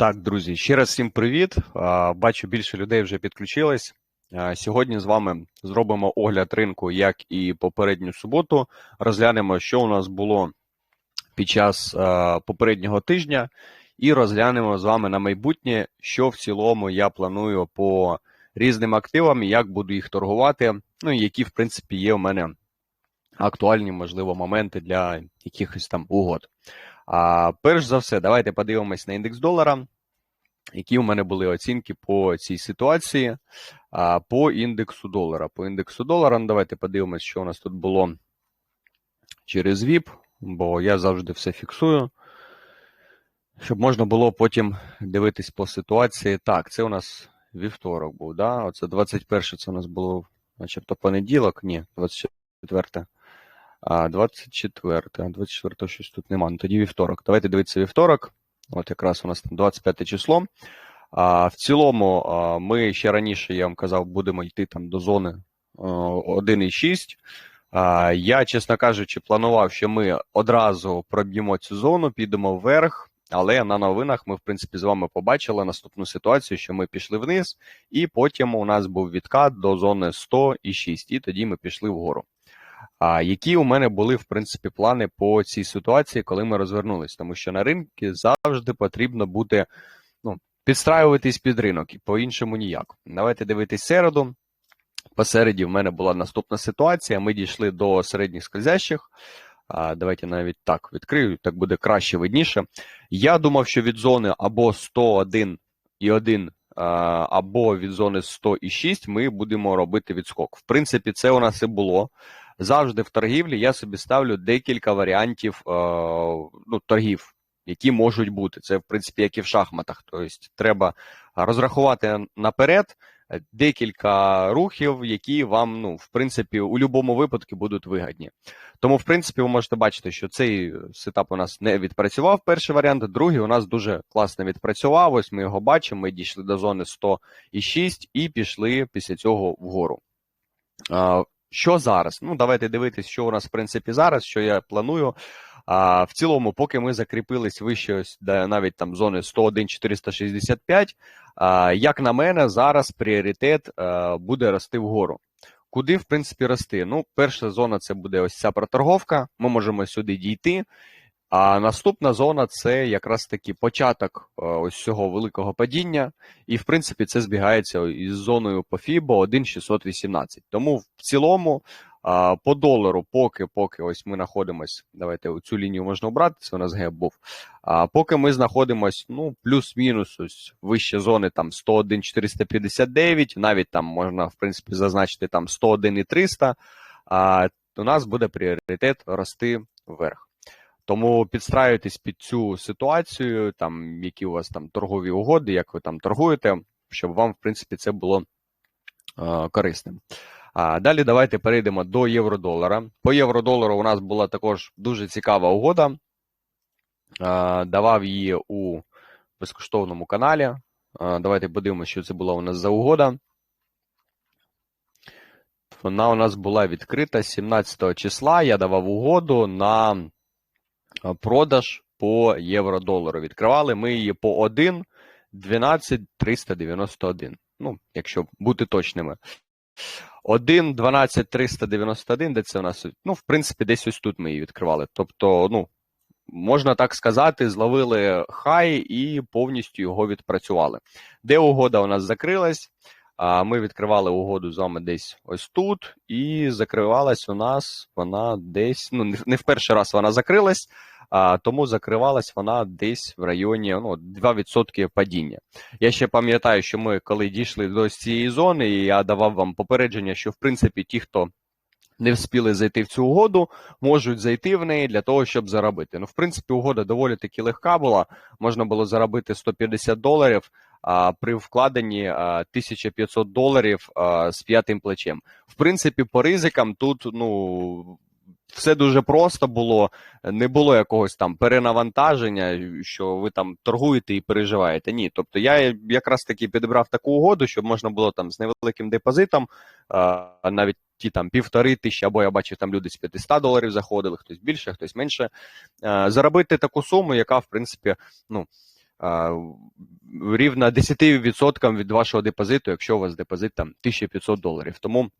Так, друзі, ще раз всім привіт. Бачу, більше людей вже підключилось. Сьогодні з вами зробимо огляд ринку, як і попередню суботу. Розглянемо, що у нас було під час попереднього тижня, і розглянемо з вами на майбутнє, що в цілому я планую по різним активам, як буду їх торгувати. Ну і які, в принципі, є у мене актуальні, можливо, моменти для якихось там угод. А перш за все, давайте подивимось на індекс долара. Які у мене були оцінки по цій ситуації? А, По індексу долара. По індексу долара, ну давайте подивимось, що у нас тут було через VIP, бо я завжди все фіксую. Щоб можна було потім дивитись по ситуації. Так, це у нас вівторок був, да? Оце 21 це у нас було, начебто, понеділок. Ні, 24. А, 24. А 24 щось тут нема. Ну тоді вівторок. Давайте дивитися вівторок. От якраз у нас там 25 число. А, В цілому, а, ми ще раніше, я вам казав, будемо йти там до зони 1,6. А, Я, чесно кажучи, планував, що ми одразу проб'ємо цю зону, підемо вверх. Але на новинах ми, в принципі, з вами побачили наступну ситуацію, що ми пішли вниз, і потім у нас був відкат до зони 100,6, і тоді ми пішли вгору. А які у мене були в принципі плани по цій ситуації, коли ми розвернулись? Тому що на ринку завжди потрібно бути ну, підстраюватись під ринок і по-іншому ніяк. Давайте дивитись середу. Посереді в мене була наступна ситуація. Ми дійшли до середніх скользящих. А, Давайте навіть так відкрию, так буде краще видніше. Я думав, що від зони або 101 і 1 або від зони 100,6 ми будемо робити відскок. В принципі, це у нас і було. Завжди в торгівлі я собі ставлю декілька варіантів е, ну, торгів, які можуть бути. Це, в принципі, як і в шахматах. Тобто треба розрахувати наперед декілька рухів, які вам, ну, в принципі, у будь-якому випадку будуть вигідні. Тому, в принципі, ви можете бачити, що цей сетап у нас не відпрацював. Перший варіант, другий у нас дуже класно відпрацював. Ось ми його бачимо. Ми дійшли до зони 100,6 і пішли після цього вгору. Що зараз? Ну, давайте дивитись, що у нас в принципі зараз, що я планую. А, В цілому, поки ми закріпились вище ось де навіть там зони 101 465, а, як на мене, зараз пріоритет а, буде рости вгору. Куди, в принципі, рости? Ну, перша зона це буде ось ця проторговка. Ми можемо сюди дійти. А наступна зона це якраз таки початок е, ось цього великого падіння, і в принципі це збігається із зоною по FIBO 1,618. Тому в цілому по долару, поки поки ось ми знаходимося, давайте цю лінію можна обрати, це у нас геп був. А поки ми знаходимося ну, плюс-мінус ось вище зони там 101 459, навіть там можна в принципі зазначити там 101 і 300, а у нас буде пріоритет рости вверх. Тому підстраюйтесь під цю ситуацію, там які у вас там торгові угоди, як ви там торгуєте, щоб вам, в принципі, це було е, корисним. А далі давайте перейдемо до євро-долара. По євро-долару у нас була також дуже цікава угода. А, давав її у безкоштовному каналі. А, давайте подивимося, що це була у нас за угода. Вона у нас була відкрита 17 числа. Я давав угоду на продаж по євро-долару. Відкривали ми її по 1, 12 391. Ну, якщо бути точними. 1, 12, 391, де це у нас, ну, в принципі, десь ось тут ми її відкривали. Тобто, ну, можна так сказати, зловили хай і повністю його відпрацювали. Де угода у нас закрилась? Ми відкривали угоду з вами десь ось тут, і закривалась у нас вона десь, ну, не в перший раз вона закрилась а, тому закривалась вона десь в районі ну, 2% падіння. Я ще пам'ятаю, що ми коли дійшли до цієї зони, і я давав вам попередження, що в принципі ті, хто не вспіли зайти в цю угоду, можуть зайти в неї для того, щоб заробити. Ну, в принципі, угода доволі таки легка була. Можна було заробити 150 доларів. При вкладенні 1500 доларів з п'ятим плечем. В принципі, по ризикам тут ну все дуже просто було, не було якогось там перенавантаження, що ви там торгуєте і переживаєте. Ні, тобто я якраз таки підібрав таку угоду, щоб можна було там з невеликим депозитом, навіть ті там півтори тисячі, або я бачив, там люди з 500 доларів заходили, хтось більше, хтось менше. Заробити таку суму, яка в принципі ну. Рівна 10% від вашого депозиту, якщо у вас депозит там 1500 доларів. Тому.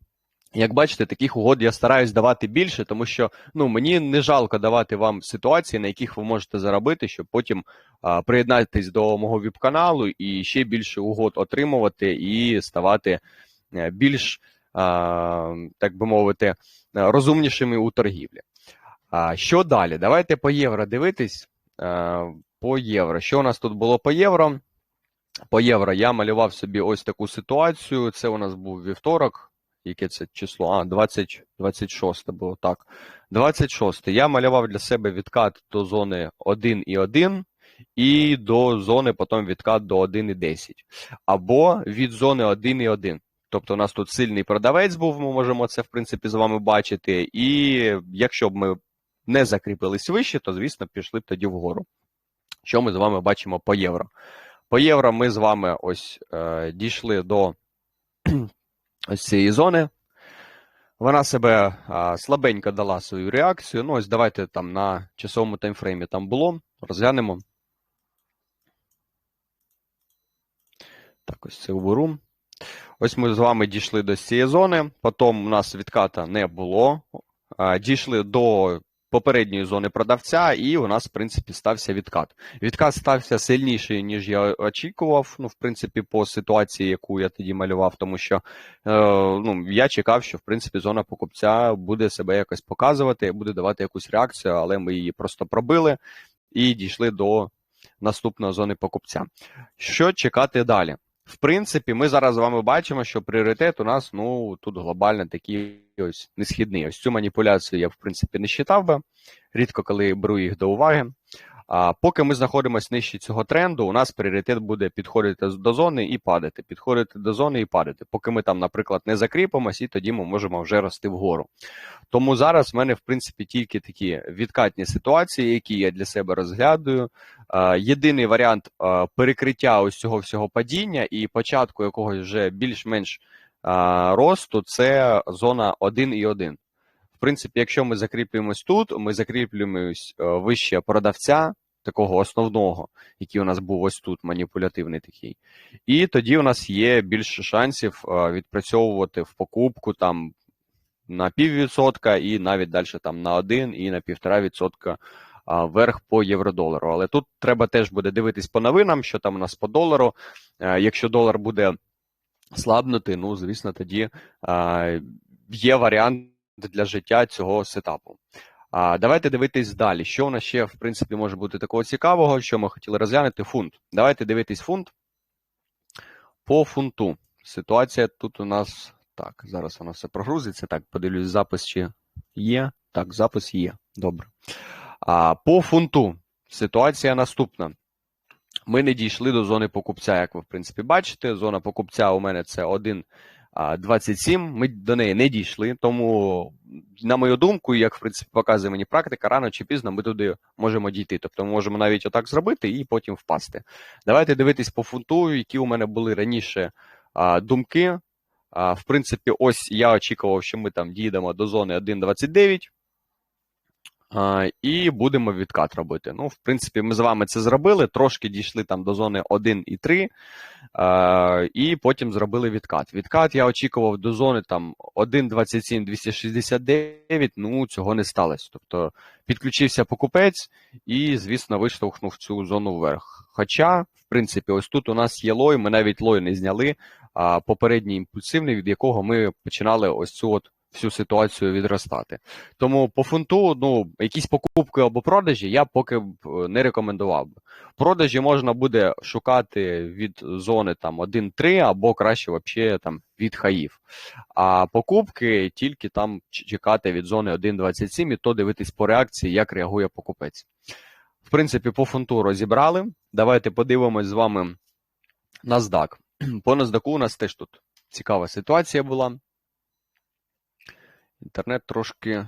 Як бачите, таких угод я стараюсь давати більше, тому що ну мені не жалко давати вам ситуації, на яких ви можете заробити, щоб потім а, приєднатись до мого віп-каналу і ще більше угод отримувати і ставати е, більш, а, так би мовити, розумнішими у торгівлі. А що далі? Давайте по євро дивитись. А, по євро. Що у нас тут було по євро? По євро я малював собі ось таку ситуацію. Це у нас був вівторок яке це число? А, 20, 26 було так. 26. Я малював для себе відкат до зони 1,1 і до зони потім відкат до 1,10. Або від зони 1,1. Тобто у нас тут сильний продавець був, ми можемо це, в принципі, з вами бачити. І якщо б ми не закріпились вище, то, звісно, пішли б тоді вгору. Що ми з вами бачимо по євро? По євро ми з вами ось е, дійшли до ось цієї зони. Вона себе а, слабенько дала свою реакцію. Ну, ось давайте там на часовому таймфреймі там було. Розглянемо. Так, ось це уберу. Ось ми з вами дійшли до цієї зони. Потім у нас відката не було. Дійшли до попередньої зони продавця, і у нас, в принципі, стався відкат. Відкат стався сильніший, ніж я очікував. Ну, в принципі, по ситуації, яку я тоді малював, тому що е, ну, я чекав, що в принципі зона покупця буде себе якось показувати, буде давати якусь реакцію, але ми її просто пробили і дійшли до наступної зони покупця. Що чекати далі? В принципі, ми зараз з вами бачимо, що пріоритет у нас ну тут глобально такий ось несхідний. Ось цю маніпуляцію я в принципі не вважав би. Рідко коли беру їх до уваги. А поки ми знаходимося нижче цього тренду, у нас пріоритет буде підходити до зони і падати, підходити до зони і падати. Поки ми там, наприклад, не закріпимось, і тоді ми можемо вже рости вгору. Тому зараз в мене, в принципі, тільки такі відкатні ситуації, які я для себе розглядаю. Єдиний варіант перекриття ось цього всього падіння і початку якогось вже більш-менш росту це зона 1,1. В принципі, якщо ми закріплюємось тут, ми закріплюємось е, вище продавця, такого основного, який у нас був ось тут, маніпулятивний такий. І тоді у нас є більше шансів е, відпрацьовувати в покупку там на піввідсотка і навіть далі там на 1 і на півтора відсотка вверх по євро-долару. Але тут треба теж буде дивитись по новинам, що там у нас по долару. Е, якщо долар буде слабнути, ну звісно, тоді є варіант для життя цього сетапу. А давайте дивитись далі. Що у нас ще, в принципі, може бути такого цікавого, що ми хотіли розглянути? Фунт. Давайте дивитись фунт. По фунту. Ситуація тут у нас. Так, зараз воно все прогрузиться. Так, подивлюсь, запис чи є. Так, запис є. Добре. А по фунту ситуація наступна. Ми не дійшли до зони покупця, як ви в принципі бачите. Зона покупця у мене це 1,27. Ми до неї не дійшли. Тому, на мою думку, як в принципі показує мені практика, рано чи пізно ми туди можемо дійти. Тобто ми можемо навіть отак зробити і потім впасти. Давайте дивитись по фунту, які у мене були раніше думки. В принципі, ось я очікував, що ми там дійдемо до зони 1,29. І будемо відкат робити. Ну, в принципі, ми з вами це зробили. Трошки дійшли там до зони 1 і 3, і потім зробили відкат. Відкат я очікував до зони там 1,27 269, ну цього не сталося. Тобто підключився покупець і, звісно, виштовхнув цю зону вверх. Хоча, в принципі, ось тут у нас є лой, ми навіть лой не зняли, а попередній імпульсивний, від якого ми починали ось цю от всю ситуацію відростати. Тому по фунту, ну, якісь покупки або продажі я поки б е, не рекомендував би. Продажі можна буде шукати від зони там 1-3 або краще взагалі там від хаїв. А покупки тільки там чекати від зони 1.27 і то дивитись по реакції, як реагує покупець. В принципі, по фунту розібрали. Давайте подивимось з вами NASDAQ. По NASDAQ у нас теж тут цікава ситуація була. Інтернет трошки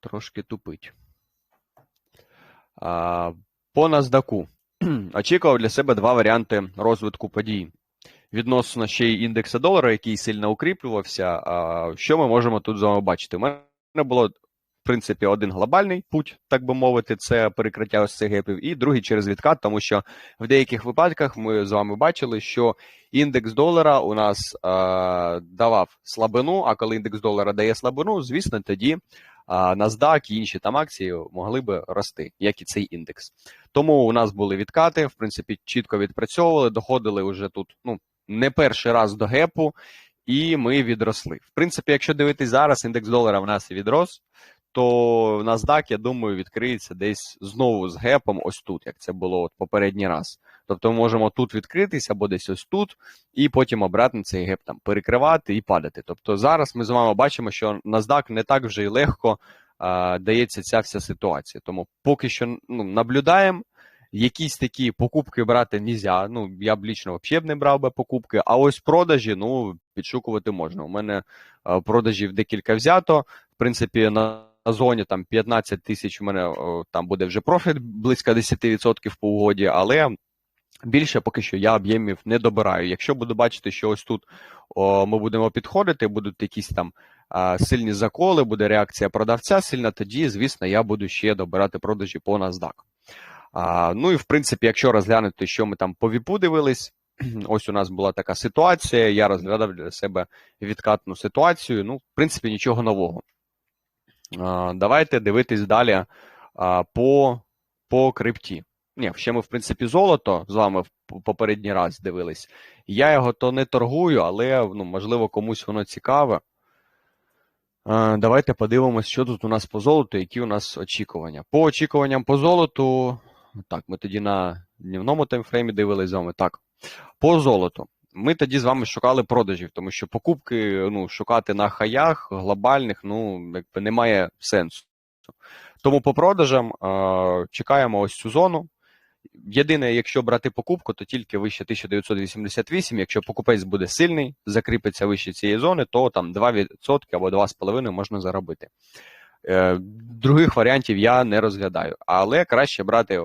трошки тупить. А, По NASDAQ. Очікував для себе два варіанти розвитку подій. Відносно ще й індекса долара, який сильно укріплювався. А, Що ми можемо тут з вами бачити? У мене було принципі, один глобальний путь, так би мовити, це перекриття ось цих гепів, і другий через відкат, тому що в деяких випадках ми з вами бачили, що індекс долара у нас е, давав слабину, а коли індекс долара дає слабину, звісно, тоді е, NASDAQ і інші там акції могли би рости, як і цей індекс. Тому у нас були відкати, в принципі, чітко відпрацьовували, доходили вже тут ну, не перший раз до гепу, і ми відросли. В принципі, якщо дивитись зараз, індекс долара в нас відрос, то NASDAQ, я думаю, відкриється десь знову з гепом, ось тут, як це було от попередній раз. Тобто ми можемо тут відкритись або десь ось тут, і потім обратно цей геп там перекривати і падати. Тобто зараз ми з вами бачимо, що NASDAQ не так вже й легко а, дається ця вся ситуація. Тому поки що ну, наблюдаємо. Якісь такі покупки брати нельзя. Ну, я б лічно взагалі б не брав би покупки, а ось продажі, ну, підшукувати можна. У мене продажів декілька взято. В принципі, на на зоні там 15 тисяч у мене там буде вже профіт близько 10% по угоді, але більше поки що я об'ємів не добираю. Якщо буду бачити, що ось тут о, ми будемо підходити, будуть якісь там сильні заколи, буде реакція продавця сильна, тоді, звісно, я буду ще добирати продажі по NASDAQ. А, Ну і в принципі, якщо розглянути, що ми там по ВІПу дивились, ось у нас була така ситуація, я розглядав для себе відкатну ситуацію. Ну, в принципі, нічого нового. Давайте дивитись далі по по крипті. Ні, ще ми, в принципі, золото з вами в попередній раз дивились. Я його то не торгую, але ну, можливо комусь воно цікаве. Давайте подивимось, що тут у нас по золоту, які у нас очікування. По очікуванням по золоту. Так, ми тоді на днівному таймфреймі дивились з вами. Так, по золоту ми тоді з вами шукали продажів, тому що покупки ну, шукати на хаях глобальних ну, якби немає сенсу. Тому по продажам е, чекаємо ось цю зону. Єдине, якщо брати покупку, то тільки вище 1988. Якщо покупець буде сильний, закріпиться вище цієї зони, то там 2% або 2,5% можна заробити. Е, Других варіантів я не розглядаю, але краще брати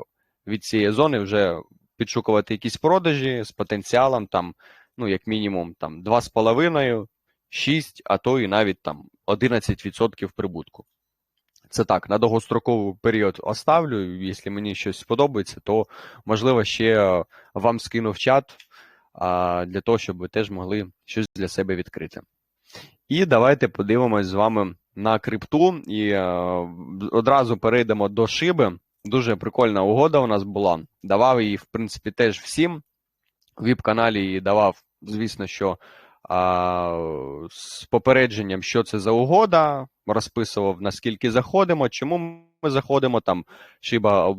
від цієї зони вже підшукувати якісь продажі з потенціалом там ну, як мінімум, там 2,5, 6, а то і навіть там 11% прибутку. Це так, на довгостроковий період оставлю. Якщо мені щось сподобається, то можливо ще вам скину в чат для того, щоб ви теж могли щось для себе відкрити. І давайте подивимось з вами на крипту і а, одразу перейдемо до шиби. Дуже прикольна угода у нас була. Давав її, в принципі, теж всім віп-каналі її давав, звісно, що а, з попередженням, що це за угода, розписував, наскільки заходимо, чому ми заходимо. Там Шиба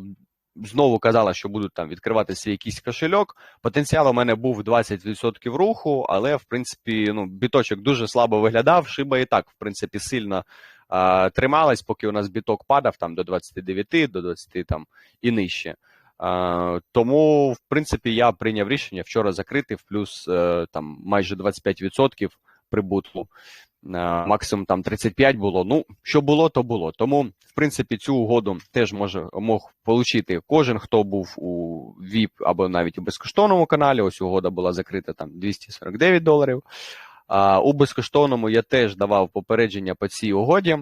знову казала, що будуть там відкривати свій якийсь кошельок. Потенціал у мене був 20% руху, але в принципі ну, біточок дуже слабо виглядав. Шиба і так, в принципі, сильно а, трималась, поки у нас біток падав там до 29, до 20 там і нижче. Тому, в принципі, я прийняв рішення вчора закрити в плюс е, там майже 25% прибутку. Максимум там 35 було. Ну, що було, то було. Тому, в принципі, цю угоду теж може мог отримати кожен, хто був у VIP або навіть у безкоштовному каналі. Ось угода була закрита там 249 доларів. У безкоштовному я теж давав попередження по цій угоді.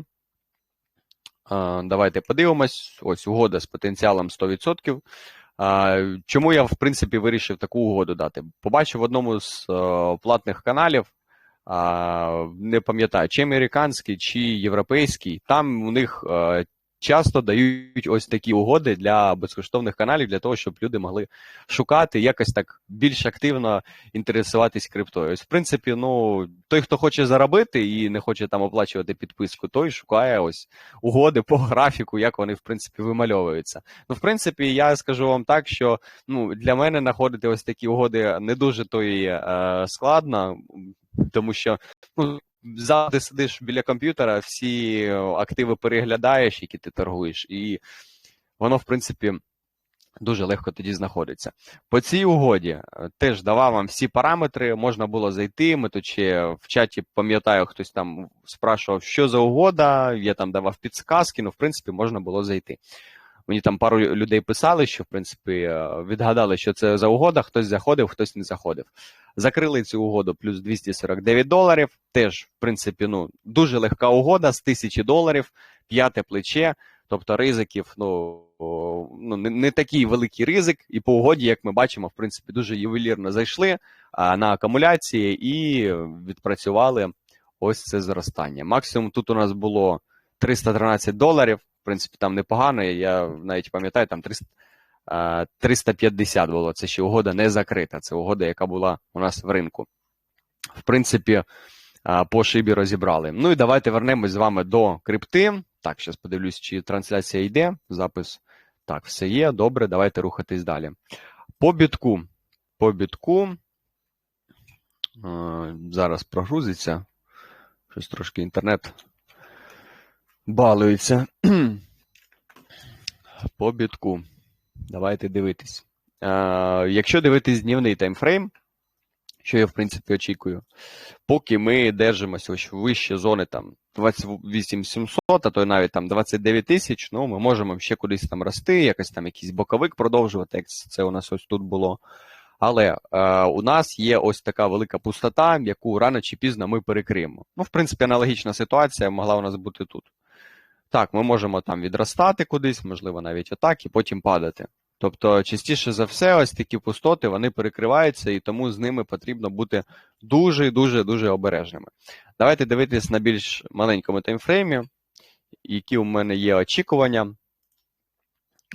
Давайте подивимось. Ось угода з потенціалом 100%. Чому я, в принципі, вирішив таку угоду дати? Побачив в одному з е, платних каналів, не пам'ятаю, чи американський, чи європейський. Там у них е, часто дають ось такі угоди для безкоштовних каналів, для того, щоб люди могли шукати якось так більш активно інтересуватись криптою. Ось, в принципі, ну той, хто хоче заробити і не хоче там оплачувати підписку, той шукає ось угоди по графіку, як вони в принципі вимальовуються. Ну, в принципі, я скажу вам так, що ну для мене знаходити ось такі угоди не дуже то і е, складно, тому що ну завжди сидиш біля комп'ютера, всі активи переглядаєш, які ти торгуєш, і воно, в принципі, дуже легко тоді знаходиться. По цій угоді е, теж давав вам всі параметри, можна було зайти. Ми тут ще в чаті пам'ятаю, хтось там спрашував, що за угода, я там давав підсказки, ну, в принципі, можна було зайти. Мені там пару людей писали, що в принципі е, відгадали, що це за угода. Хтось заходив, хтось не заходив. Закрили цю угоду плюс 249 доларів. Теж, в принципі, ну дуже легка угода з тисячі доларів, п'яте плече. Тобто ризиків, ну ну не, не такий великий ризик, і по угоді, як ми бачимо, в принципі, дуже ювелірно зайшли а, на акумуляції і відпрацювали ось це зростання. Максимум тут у нас було 313 доларів. В принципі, там непогано. Я навіть пам'ятаю, там 300, 350 було. Це ще угода не закрита. Це угода, яка була у нас в ринку. В принципі, по шибі розібрали. Ну і давайте вернемось з вами до крипти. Так, зараз подивлюсь, чи трансляція йде. Запис. Так, все є. Добре, давайте рухатись далі. По бітку. По бітку. Зараз прогрузиться. Щось трошки інтернет балується. По бітку. Давайте дивитись. Якщо дивитись днівний таймфрейм, що я в принципі очікую, поки ми держимося ось вище зони там 28 700, а то навіть там 29 тисяч, ну ми можемо ще кудись там рости, якось там якийсь боковик продовжувати, як це у нас ось тут було. Але е, у нас є ось така велика пустота, яку рано чи пізно ми перекриємо. Ну, в принципі, аналогічна ситуація могла у нас бути тут. Так, ми можемо там відростати кудись, можливо, навіть отак, і потім падати. Тобто, частіше за все, ось такі пустоти вони перекриваються, і тому з ними потрібно бути дуже дуже дуже обережними. Давайте дивитись на більш маленькому таймфреймі, які у мене є очікування.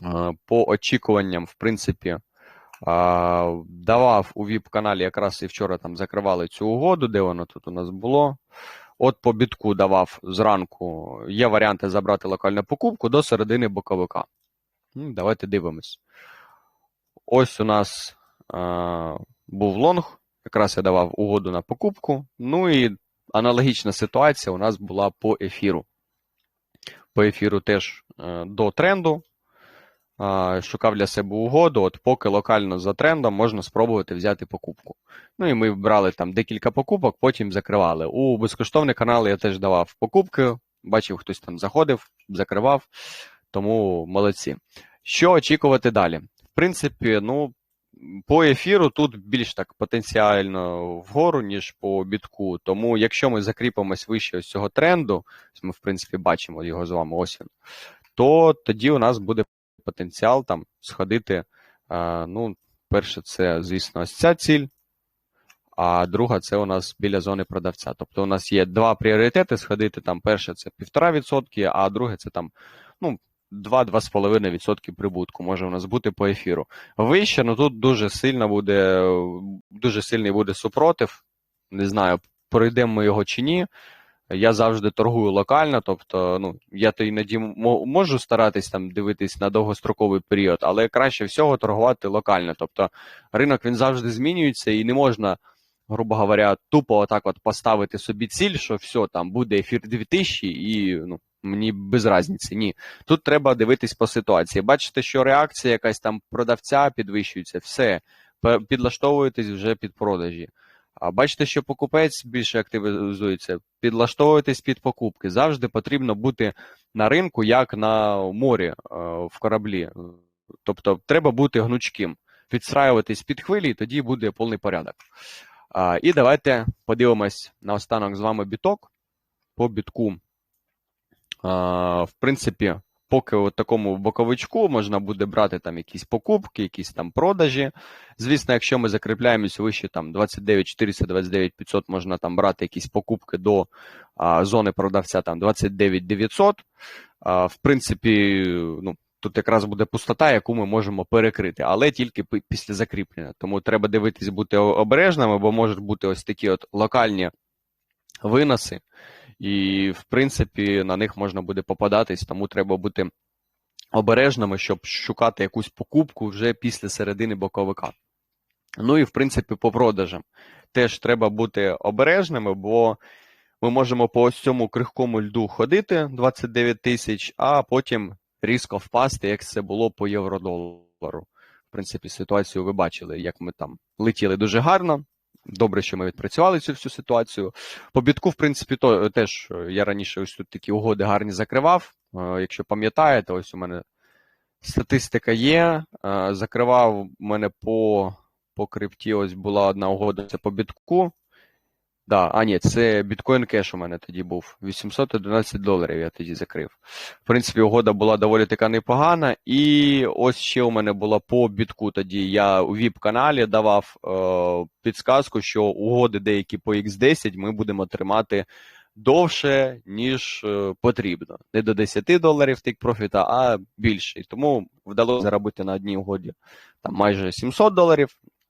Е, По очікуванням, в принципі, давав у ВІП-каналі, якраз і вчора там закривали цю угоду, де воно тут у нас було. От по бітку давав зранку. Є варіанти забрати локальну покупку до середини боковика. Ну, Давайте дивимось. Ось у нас а, був лонг, якраз я давав угоду на покупку. Ну і аналогічна ситуація у нас була по ефіру. По ефіру теж а, до тренду. Шукав для себе угоду, от поки локально за трендом можна спробувати взяти покупку. Ну і ми брали там декілька покупок, потім закривали. У безкоштовний канал я теж давав покупки, бачив, хтось там заходив, закривав, тому молодці. Що очікувати далі? В принципі, ну, по ефіру тут більш так потенціально вгору, ніж по бітку. Тому, якщо ми закріпимось вище ось цього тренду, ми, в принципі, бачимо його з вами ось він, то тоді у нас буде потенціал там сходити. Ну, перше, це, звісно, ось ця ціль. А друга це у нас біля зони продавця. Тобто у нас є два пріоритети сходити. Там перше це 1,5%, а друге це там ну, 2-2,5% прибутку може у нас бути по ефіру. Вище, ну тут дуже сильно буде, дуже сильний буде супротив. Не знаю, пройдемо ми його чи ні. Я завжди торгую локально, тобто, ну, я то іноді можу старатись там дивитись на довгостроковий період, але краще всього торгувати локально. Тобто ринок він завжди змінюється і не можна, грубо говоря, тупо отак от поставити собі ціль, що все, там буде ефір 2000 і ну, мені без разниці. Ні. Тут треба дивитись по ситуації. Бачите, що реакція якась там продавця підвищується, все, підлаштовуєтесь вже під продажі. А бачите, що покупець більше активізується, підлаштовуйтесь під покупки. Завжди потрібно бути на ринку, як на морі е, в кораблі. Тобто треба бути гнучким, підстраюватись під хвилі, і тоді буде повний порядок. І давайте подивимось на останок з вами біток. По бітку, в принципі, поки у такому боковичку можна буде брати там якісь покупки, якісь там продажі. Звісно, якщо ми закріпляємося вище там 29 400, 29 500, можна там брати якісь покупки до а, зони продавця там 29 900. А, В принципі, ну. Тут якраз буде пустота, яку ми можемо перекрити, але тільки після закріплення. Тому треба дивитись, бути обережними, бо можуть бути ось такі от локальні виноси, і, в принципі, на них можна буде попадатись, тому треба бути обережними, щоб шукати якусь покупку вже після середини боковика. Ну і, в принципі, по продажам теж треба бути обережними, бо ми можемо по ось цьому крихкому льду ходити 29 тисяч, а потім різко впасти, як це було по євро-долару. В принципі, ситуацію ви бачили, як ми там летіли дуже гарно. Добре, що ми відпрацювали цю всю ситуацію. По бітку, в принципі, то теж я раніше ось тут такі угоди гарні закривав. Якщо пам'ятаєте, ось у мене Статистика є. Е, Закривав у мене по, по крипті. Ось була одна угода, це по бітку. Да, а ні, це біткоін кеш у мене тоді був. 811 доларів я тоді закрив. В принципі, угода була доволі така непогана. І ось ще у мене була по бітку тоді. Я у ВІП-каналі давав е, підсказку, що угоди деякі по X10 ми будемо тримати довше, ніж е, потрібно. Не до 10 доларів тик профіта, а більше. І тому вдалося заробити на одній угоді там майже 700 доларів,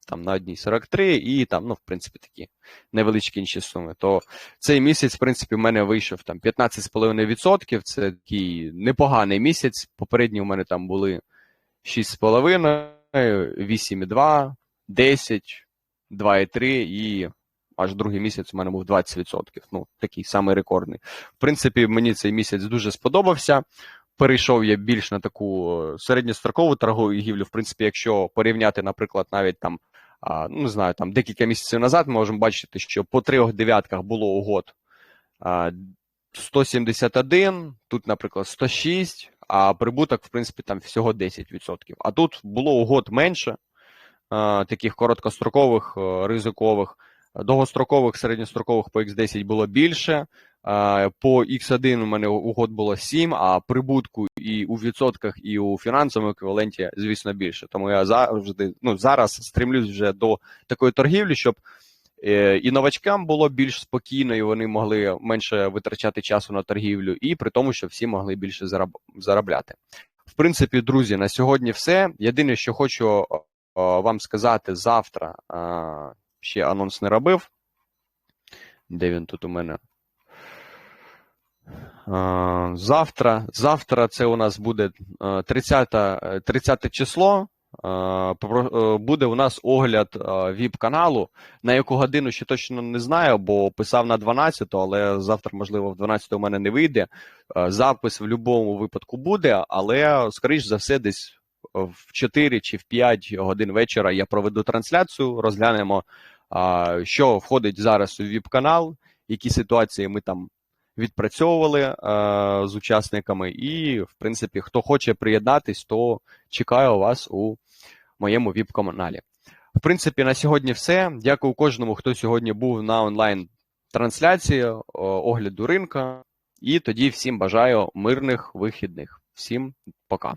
там на одній 43 і там, ну, в принципі, такі невеличкі інші суми. То цей місяць, в принципі, в мене вийшов там 15,5%. Це такий непоганий місяць. Попередні у мене там були 6,5, 8,2, 10, 2,3 і аж другий місяць у мене був 20%. Ну, такий самий рекордний. В принципі, мені цей місяць дуже сподобався. Перейшов я більш на таку е, середньострокову торгову В принципі, якщо порівняти, наприклад, навіть там, ну не знаю, там декілька місяців назад, ми можемо бачити, що по трьох дев'ятках було угод а, 171, тут, наприклад, 106, а прибуток, в принципі, там всього 10%. А тут було угод менше, таких короткострокових, е, ризикових. Довгострокових, середньострокових по X10 було більше. По X1 у мене угод було 7, а прибутку і у відсотках, і у фінансовому еквіваленті, звісно, більше. Тому я завжди ну, зараз стремлюсь вже до такої торгівлі, щоб е, і новачкам було більш спокійно, і вони могли менше витрачати часу на торгівлю, і при тому, що всі могли більше заробляти. В принципі, друзі, на сьогодні все. Єдине, що хочу вам сказати завтра. ще анонс не робив. Де він тут у мене? А, Завтра. Завтра це у нас буде 30 30 число. А, попро- е, Буде у нас огляд ВІП-каналу. На яку годину ще точно не знаю, бо писав на 12, але завтра, можливо, в 12 у мене не вийде. Запис в будь-якому випадку буде, але, скоріш за все, десь в 4 чи в 5 годин вечора я проведу трансляцію, розглянемо що входить зараз у ВІП-канал, які ситуації ми там відпрацьовували а, з учасниками, і, в принципі, хто хоче приєднатись, то чекаю вас у моєму ВІП-каналі. В принципі, на сьогодні все. Дякую кожному, хто сьогодні був на онлайн-трансляції огляду ринка. І тоді всім бажаю мирних вихідних. Всім пока.